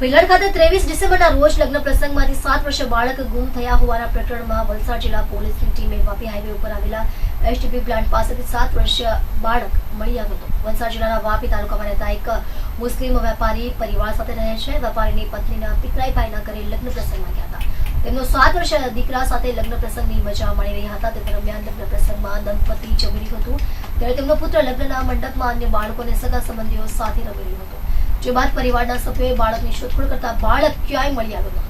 ભીલડ ખાતે ત્રેવીસ ડિસેમ્બરના રોજ લગ્ન પ્રસંગમાંથી સાત વર્ષ બાળક ગુમ થયા હોવાના પ્રકરણમાં વલસાડ જિલ્લા પોલીસની ટીમે વાપી હાઈવે ઉપર આવેલા એસટીપી પ્લાન્ટ પાસેથી સાત વર્ષીય બાળક મળી આવ્યો હતો. વલસાડ જિલ્લાના વાપી તાલુકામાં રહેતા એક મુસ્લિમ વેપારી પરિવાર સાથે રહે છે. વેપારીની પત્નીના પિતરાઈભાઈના ઘરે લગ્ન પ્રસંગમાં ગયા હતા. તેમનો સાત વર્ષીય દીકરા સાથે લગ્ન પ્રસંગની મજા માણી રહ્યા હતા. તે દરમિયાન લગ્ન પ્રસંગમાં દંપતી જમર્યું હતું. ત્યારે તેમનો પુત્ર લગ્નના મંડપમાં અન્ય બાળકોને સગા સંબંધીઓ સાથે રમી રહ્યો હતો. જે બાદ પરિવારના સભ્યોએ બાળકની શોધખોળ કરતા બાળક ક્યાંય મળી આવ્યો ન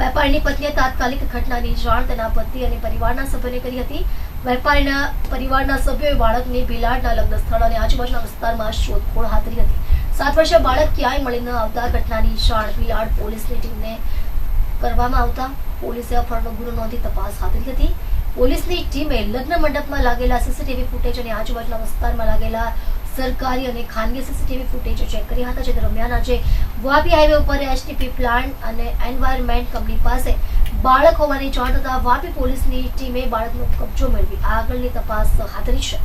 વેપારીની પત્નીએ તાત્કાલિક ઘટનાની જાણ તેના પતિ અને પરિવારના સભ્યોને કરી હતી. વેપારીના પરિવારના સભ્યોએ બાળકની ભીલાડના લગ્ન સ્થળ અને આજુબાજુના વિસ્તારમાં શોધખોળ હાથ હતી. સાત વર્ષે બાળક ક્યાંય મળી ન આવતા ઘટનાની જાણ ભીલાડ પોલીસની ટીમને કરવામાં આવતા પોલીસે અપહરણનો ગુનો નોંધી તપાસ હાથ ધરી હતી. પોલીસની ટીમે લગ્ન મંડપમાં લાગેલા સીસીટીવી ફૂટેજ અને આજુબાજુના વિસ્તારમાં લાગેલા સરકારી અને ખાનગી સીસીટીવી ફૂટેજ ચેક કર્યા હતા, જે દરમિયાન આજે વાપી હાઈવે ઉપર એસટીપી પ્લાન્ટ અને એન્વાયરમેન્ટ કંપની પાસે બાળક હોવાની જાણ થતા વાપી પોલીસની ટીમે બાળકનો કબજો મેળવી. આગળની તપાસ હાથ ધરી છે.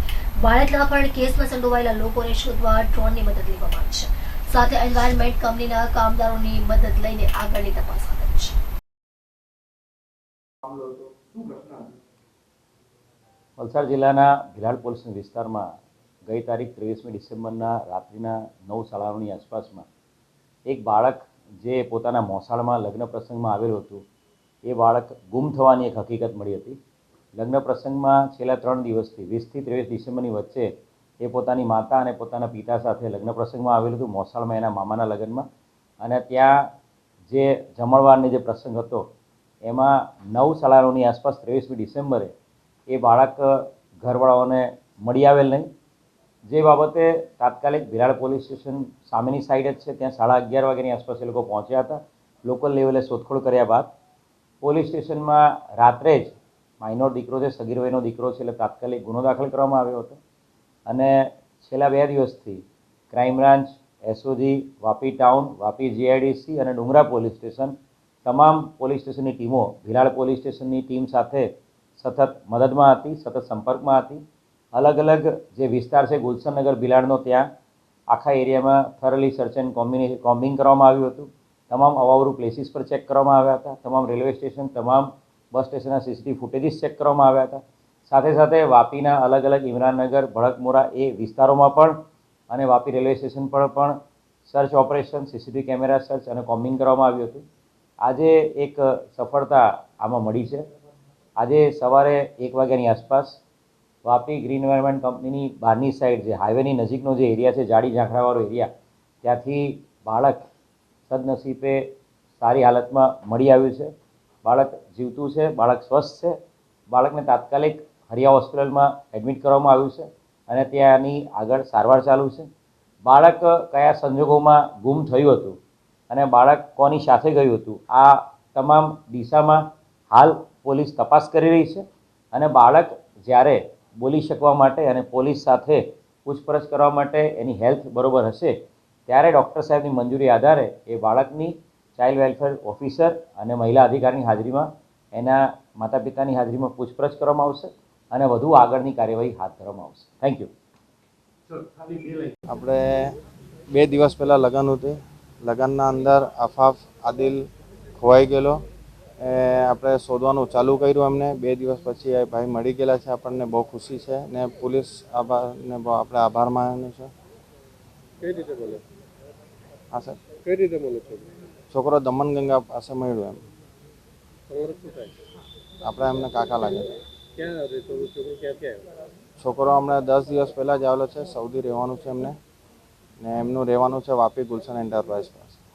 બાળકના પણ કેસમાં સંડોવાયેલા લોકોને શોધવા ડ્રોનની મદદ લેવામાં આવી છે. સાથે એન્વાયરમેન્ટ કંપનીના કામદારોની મદદ લઈને આગળની તપાસ હાથ ધરી છે. વલસાડ જિલ્લાના ભિલાડ પોલીસ વિસ્તારમાં ગઈ તારીખ ત્રેવીસમી ડિસેમ્બરના રાત્રિના નવ સાડાની આસપાસમાં એક બાળક જે પોતાના મોસાળમાં લગ્ન પ્રસંગમાં આવેલું હતું, એ બાળક ગુમ થવાની એક હકીકત મળી હતી. લગ્ન પ્રસંગમાં છેલ્લા ત્રણ દિવસથી, વીસથી ત્રેવીસ ડિસેમ્બરની વચ્ચે એ પોતાની માતા અને પોતાના પિતા સાથે લગ્ન પ્રસંગમાં આવેલું હતું, મોસાળમાં એના મામાના લગ્નમાં. અને ત્યાં જે જમણવારનો જે પ્રસંગ હતો, એમાં નવ સાડા આસપાસ ત્રેવીસમી ડિસેમ્બરે એ બાળક ઘરવાળાઓને મળી આવેલ નહીં. જે બાબતે તાત્કાલિક ભિલાડ પોલીસ સ્ટેશન સામેની સાઈડ જ છે. ત્યાં સાડા અગિયાર વાગ્યાની આસપાસ એ લોકો પહોંચ્યા હતા. લોકલ લેવલે શોધખોળ કર્યા બાદ પોલીસ સ્ટેશનમાં રાત્રે જ માઇનોર દીકરો છે, સગીર વયનો દીકરો છે, એટલે તાત્કાલિક ગુનો દાખલ કરવામાં આવ્યો હતો. અને છેલ્લા બે દિવસથી crime branch SOG Vapi town Vapi GIDC અને ડુંગરા પોલીસ સ્ટેશન તમામ પોલીસ સ્ટેશનની ટીમો ભિલાડ પોલીસ સ્ટેશનની ટીમ સાથે સતત મદદમાં હતી, સતત સંપર્કમાં હતી. અલગ અલગ જે વિસ્તાર છે ગુલશનનગર બિલાડનો ત્યાં આખા એરિયામાં થરલી સર્ચ એન્ડ કોમ્બિને કોમ્બિંગ કરવામાં આવ્યું હતું. તમામ અવાવરું પ્લેસીસ પર ચેક કરવામાં આવ્યા હતા. તમામ રેલવે સ્ટેશન તમામ બસ સ્ટેશનના સીસીટીવી ફૂટેજીસ ચેક કરવામાં આવ્યા હતા. સાથે સાથે વાપીના અલગ અલગ ઇમરાનનગર, ભડકમોરા એ વિસ્તારોમાં પણ અને વાપી રેલવે સ્ટેશન પર પણ search operation CCTV camera search અને કોમ્બિંગ કરવામાં આવ્યું હતું. આજે એક સફળતા આમાં મળી છે. આજે સવારે એક વાગ્યાની આસપાસ વાપી ગ્રીન એન્વાયરમેન્ટ કંપનીની બહારની સાઈડ જે હાઈવેની નજીકનો જે એરિયા છે, જાડી ઝાંખરાવાળો એરિયા ત્યાંથી બાળક સદનસીબે સારી હાલતમાં મળી આવ્યું છે. બાળક જીવતું છે, બાળક સ્વસ્થ છે. બાળકને તાત્કાલિક હરિયા હોસ્પિટલમાં એડમિટ કરવામાં આવ્યું છે અને ત્યાંની આગળ સારવાર ચાલુ છે. બાળક કયા સંજોગોમાં ગુમ થયું હતું અને બાળક કોની સાથે ગયું હતું, આ તમામ દિશામાં હાલ પોલીસ તપાસ કરી રહી છે અને બાળક જ્યારે બોલી શકવા માટે અને પોલીસ સાથે પૂછપરછ કરવા માટે એની હેલ્થ બરોબર હશે ત્યારે ડૉક્ટર સાહેબની મંજૂરી આધારે એ બાળકની ચાઇલ્ડ વેલફેર ઓફિસર અને મહિલા અધિકારીની હાજરીમાં એના માતા પિતાની હાજરીમાં પૂછપરછ કરવામાં આવશે અને વધુ આગળની કાર્યવાહી હાથ ધરવામાં આવશે. થેન્ક યુ આપણે બે દિવસ પહેલાં લગ્ન હતું. લગ્નના અંદર આફાફ આદિલ ખોવાઈ ગયેલો. એ આપણે શોધવાનું ચાલુ કર્યું એમને. બે દિવસ પછી એ ભાઈ મળી ગયેલા છે આપણને બહુ ખુશી છે ને પોલીસ આભારને બહુ આપણે આભાર માનવાનું છે. કઈ રીતે બોલે? હા સર કઈ રીતે બોલે છોકરો દમનગંગા પાસે મળ્યું એમ. આપણે એમને કાકા લાગે. છોકરો હમણાં દસ દિવસ પહેલાં જ આવેલો છે સૌદી રહેવાનું છે એમને. ને એમનું રહેવાનું છે વાપી ગુલશન એન્ટરપ્રાઇઝ પાસે